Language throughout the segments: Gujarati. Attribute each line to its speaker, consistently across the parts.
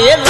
Speaker 1: yeah.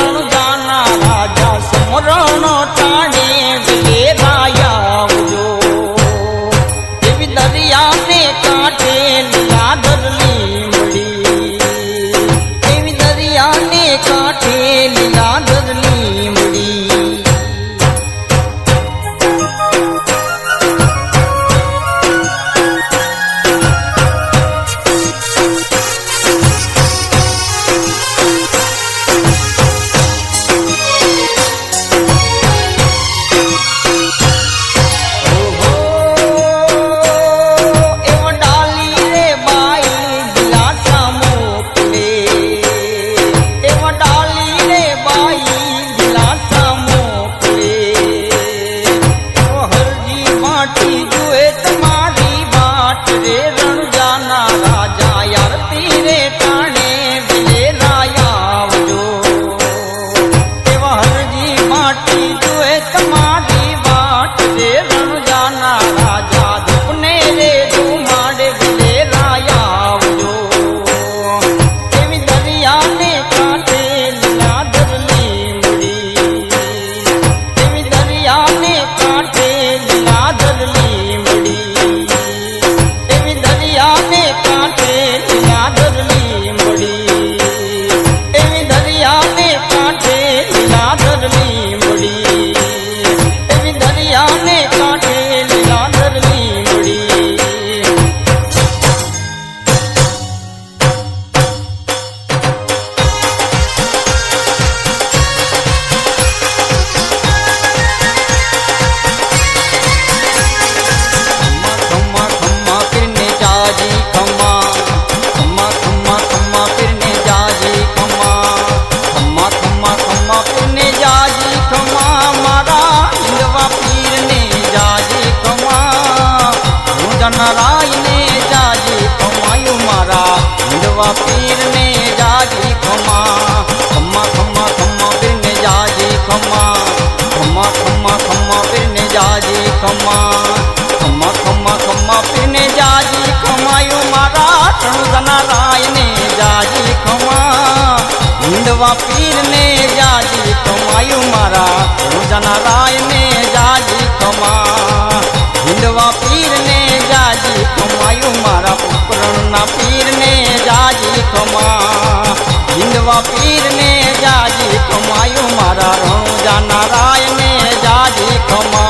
Speaker 1: આવા પીરને જાજી ખમા ખમા ખમા ખમા પીરને જાજી ખમા ખમા ખમા ખમા પીરને જાજી ખમા ખમા ખમા ખમા પીરને જાજી ખમાયું મારા રણુદના રાયને જાજી ખમા હિંદવા પીરને જાજી ખમાયું મારા રણુદના રાયને જાજી ખમા હિંદવા પીરને જાજી ખમાયું મારા શરણના પીરને જાજી કમા હિંદવા પીરને જાજી કમાયું મારા રણજા નારાયણને જાજી
Speaker 2: કમા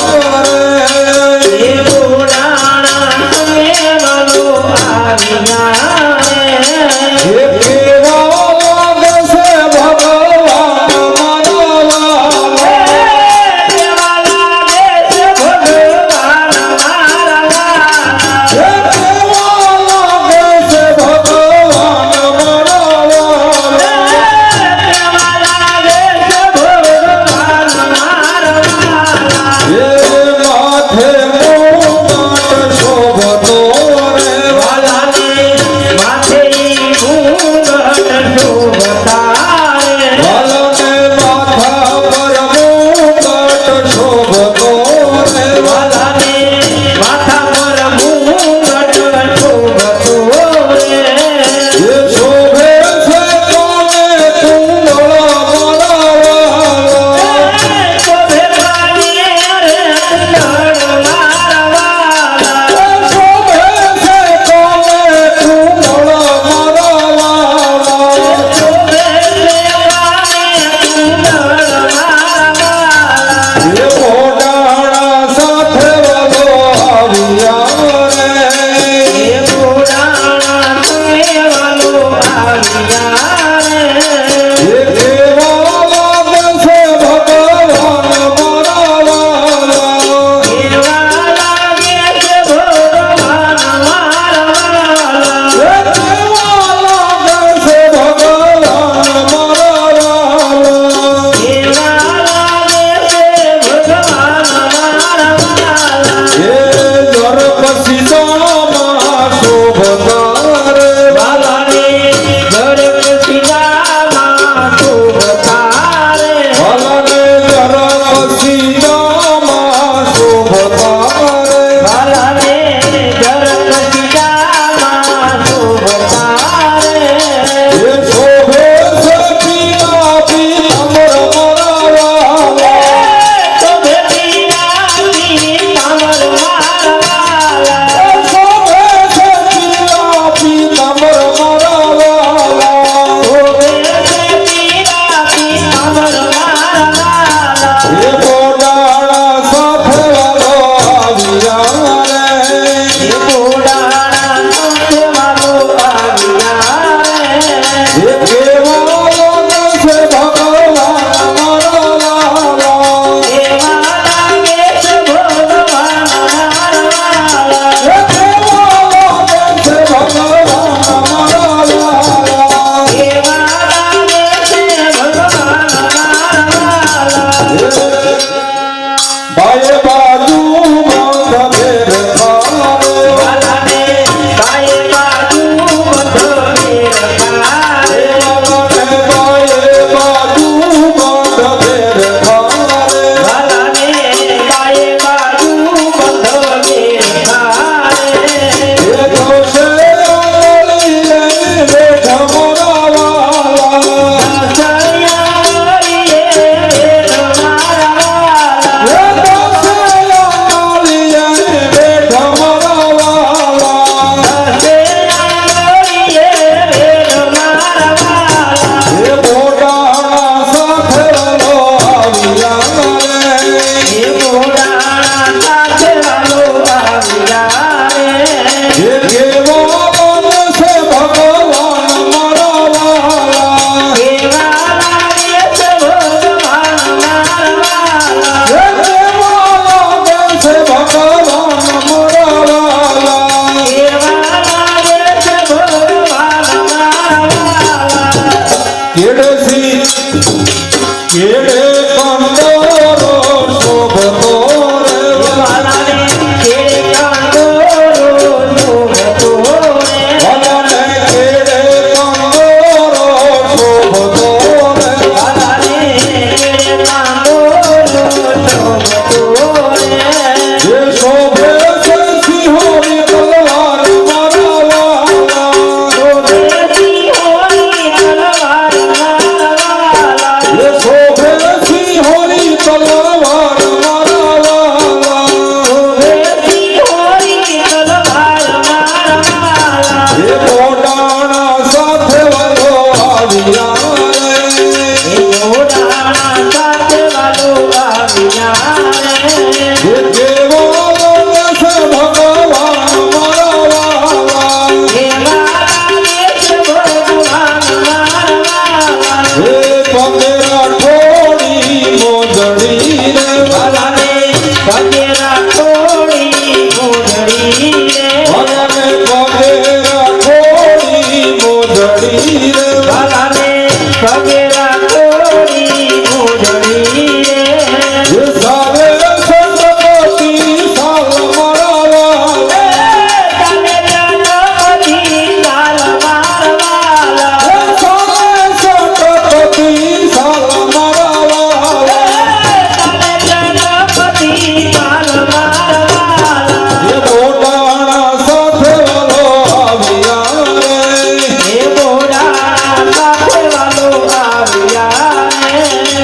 Speaker 2: ये नाथ है।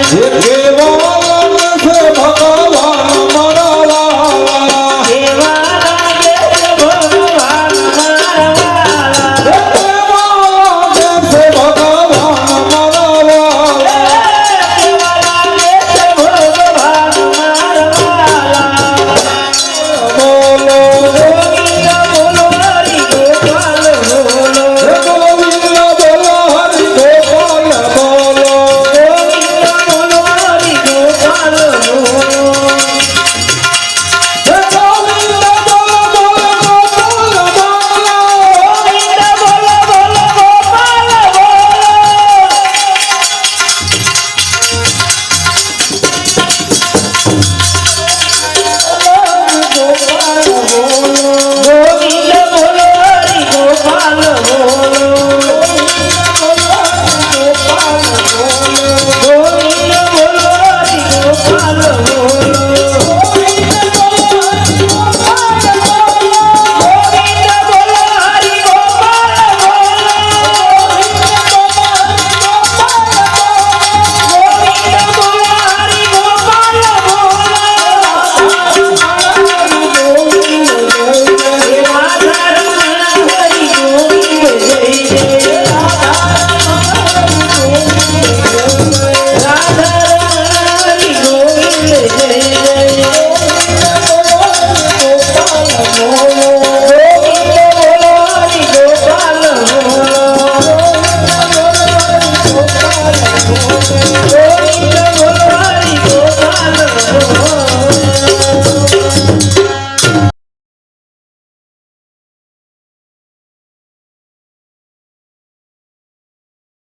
Speaker 2: Yeah, yeah.